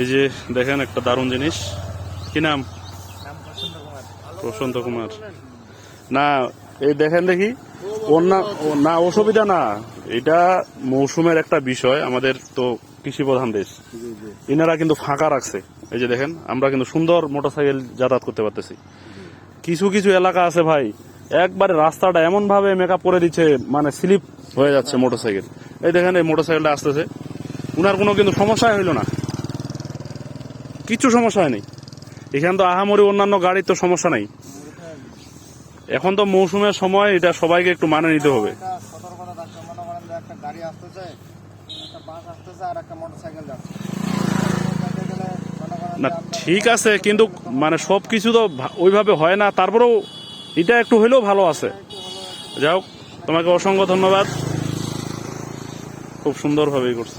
এই যে দেখেন একটা দারুণ জিনিস। কি নাম? প্রশান্ত কুমার। না এই দেখেন দেখি অন্য না অসুবিধা না। এটা মৌসুমের একটা বিষয় আমাদের তো কৃষি প্রধান দেশ ইনারা কিন্তু ফাঁকা রাখছে। এই যে দেখেন আমরা কিন্তু সুন্দর মোটরসাইকেল যাতায়াত করতে পারতেছি। কিছু কিছু এলাকা আছে ভাই একবারে রাস্তাটা এমন ভাবে মেকআপ করে দিচ্ছে মানে স্লিপ হয়ে যাচ্ছে মোটরসাইকেল। এই দেখেন এই মোটরসাইকেলটা আসতেছে। উনার কোনো কিন্তু সমস্যাই হইল না। কিছু সমস্যা হয়নি এখানে তো আহামরি অন্যান্য গাড়ির তো সমস্যা নাই। এখন তো মৌসুমের সময় এটা সবাইকে একটু মানে নিতে হবে। এটা সতর্কতা থাকতে করেন যে একটা গাড়ি আসতেছে একটা বাস আসতেছে আর একটা মোটরসাইকেল যাচ্ছে। যাতে গেলে করেন না ঠিক আছে কিন্তু মানে সব কিছু তো ওইভাবে হয় না। তারপরেও এটা একটু হইলেও ভালো আছে। যাই হোক তোমাকে অসংখ্য ধন্যবাদ। খুব সুন্দরভাবেই করছ।